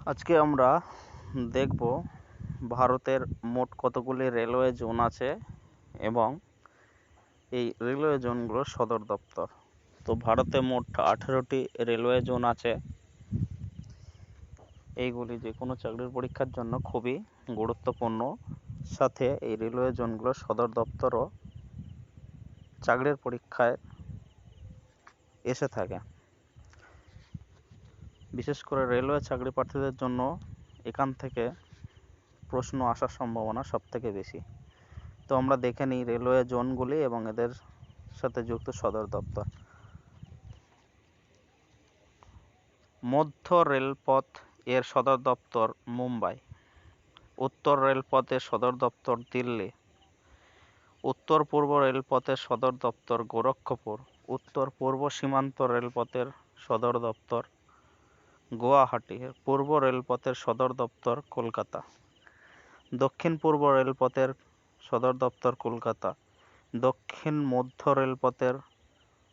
আজকে আমরা দেখব ভারতের মোট কতগুলি রেলওয়ে জোন আছে এবং এই রেলওয়ে জোনগুলোর সদর দপ্তর। তো ভারতে মোট আঠেরোটি রেলওয়ে জোন আছে। এইগুলি যে কোনো চাকরির পরীক্ষার জন্য খুবই গুরুত্বপূর্ণ। সাথে এই রেলওয়ে জোনগুলোর সদর দপ্তরও চাকরির পরীক্ষায় এসে থাকে। বিশেষ করে রেলওয়ে চাকরি প্রার্থীদের জন্য এখান থেকে প্রশ্ন আসার সম্ভাবনা সব থেকে বেশি। তো আমরা দেখে নিই রেলওয়ে জোনগুলি এবং এদের সাথে যুক্ত সদর দপ্তর। মধ্য রেলপথ এর সদর দপ্তর মুম্বাই। উত্তর রেলপথের সদর দপ্তর দিল্লি। উত্তর পূর্ব রেলপথের সদর দপ্তর গোরক্ষপুর। উত্তর পূর্ব সীমান্ত রেলপথের সদর দপ্তর গুয়াহাটি, পূর্ব রেলপথের সদর দপ্তর কলকাতা। দক্ষিণ পূর্ব রেলপথের সদর দপ্তর কলকাতা। দক্ষিণ মধ্য রেলপথের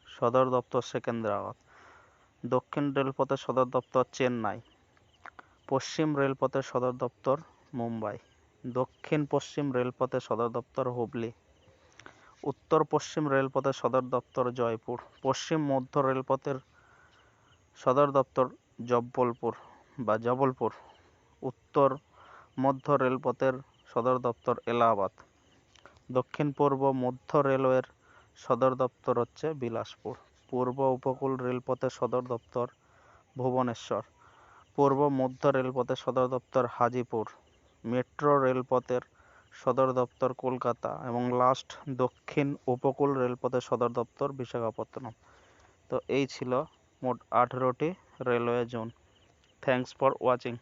সদর দপ্তর সেকেন্দ্রাবাদ। দক্ষিণ রেলপথের সদর দপ্তর চেন্নাই। পশ্চিম রেলপথের সদর দপ্তর মুম্বাই। দক্ষিণ পশ্চিম রেলপথের সদর দপ্তর হুগলি। উত্তর পশ্চিম রেলপথের সদর দপ্তর জয়পুর। পশ্চিম মধ্য রেলপথের সদর দপ্তর জব্বলপুর বা জবলপুর, উত্তর মধ্য রেলপথের সদর দপ্তর এলাহাবাদ। দক্ষিণ পূর্ব মধ্য রেলওয়ের সদর দপ্তর হচ্ছে বিলাসপুর। পূর্ব উপকূল রেলপথের সদর দপ্তর ভুবনেশ্বর। পূর্ব মধ্য রেলপথের সদর দপ্তর হাজিপুর। মেট্রো রেলপথের সদর দপ্তর কলকাতা এবং লাস্ট দক্ষিণ উপকূল রেলপথের সদর দপ্তর বিশাখাপত্তনম। তো এই ছিল মোট আঠেরোটি railway zone thanks for watching